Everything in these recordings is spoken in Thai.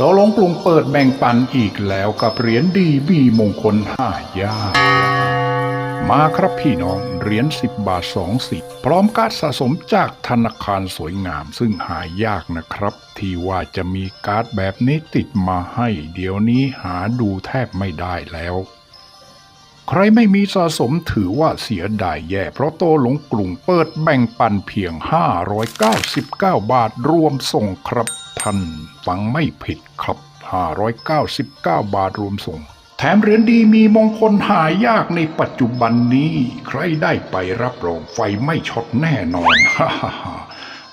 ตอลงกลุ่มเปิดแบ่งปันอีกแล้วกับเหรียญดีบีมงคลห้ายามาครับพี่น้องเหรียญสิบบาทสองสิบพร้อมการดสะสมจากธนาคารสวยงามซึ่งหายากนะครับ ที่ว่าจะมีการ์ดแบบนี้ติดมาให้ เดี๋ยวนี้หาดูแทบไม่ได้แล้ว ใครไม่มีสะสมถือว่าเสียดายแย่ เพราะโตหลงกลุ่มเปิดแบ่งปันเพียง 599 บาทรวมส่งครับ ท่านฟังไม่ผิดครับ 599 บาทรวมส่ง แถมเหรียญดีมีมงคลหายากในปัจจุบันนี้ ใครได้ไปรับรองไฟไม่ช็อตแน่นอนฮ่าฮ่าฮ่า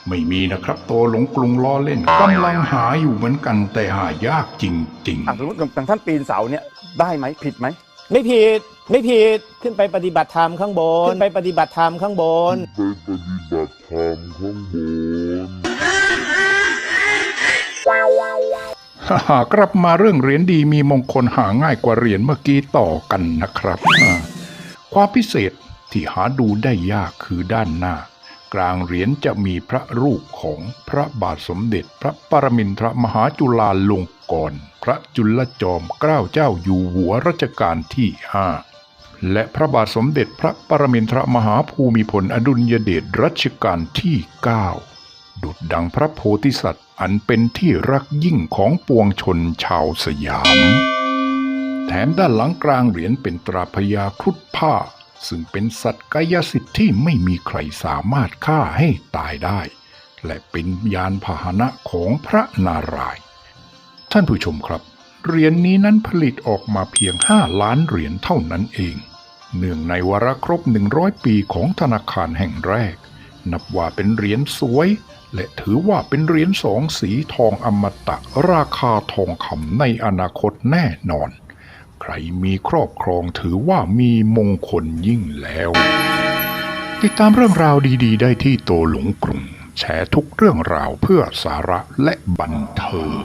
ไม่มีนะครับโตหลงกรุงล้อเล่นกำลังหาอยู่เหมือนกันแต่หายากจริงๆอะสมมติอย่างท่านปีนเสาเนี่ยได้ไหมผิดไหม ไม่ผิด ไม่ผิด ขึ้นไปปฏิบัติธรรมข้างบน ขึ้นไปปฏิบัติธรรมข้างบน ไปปฏิบัติธรรมข้างบน ฮ่ากลับมาเรื่องเหรียญดีมีมงคลหาง่ายกว่าเหรียญเมื่อกี้ต่อกันนะครับ ความพิเศษที่หาดูได้ยากคือด้านหน้า กลางเหรียญจะมีพระรูปของพระบาทสมเด็จ พระปรมินทรมหาจุฬาลงกรณ์พระจุลจอมเกล้าเจ้าอยู่หัวรัชกาลที่ห้าและพระบาทสมเด็จพระปรมินทรมหาภูมิพลอดุลยเดชรัชกาลที่ 9 ดุดดังพระโพธิสัตว์อันเป็นที่รักยิ่งของปวงชนชาวสยาม แถมด้านหลังกลางเหรียญเป็นตราพญาครุฑผ้า ซึ่งเป็นสัตว์กายสิทธิ์ที่ไม่มีใครสามารถฆ่าให้ตายได้ และเป็นยานพาหนะของพระนารายณ์ท่านผู้ชมครับเหรียญนนี้นั้นผลิตออกมาเพียง 5 ล้านเหรียญเท่านั้นเอง เนื่องในวาระครบ 100 ปีของธนาคารแห่งแรก นับว่าเป็นเหรียญสวย และถือว่าเป็นเหรียญสองสีทองอมตะราคาทองคำในอนาคตแน่นอน ใครมีครอบครองถือว่ามีมงคลยิ่งแล้ว ติดตามเรื่องราวดีๆ ได้ที่โตหลงกรุงแชร์ทุกเรื่องราวเพื่อสาระและบันเทิง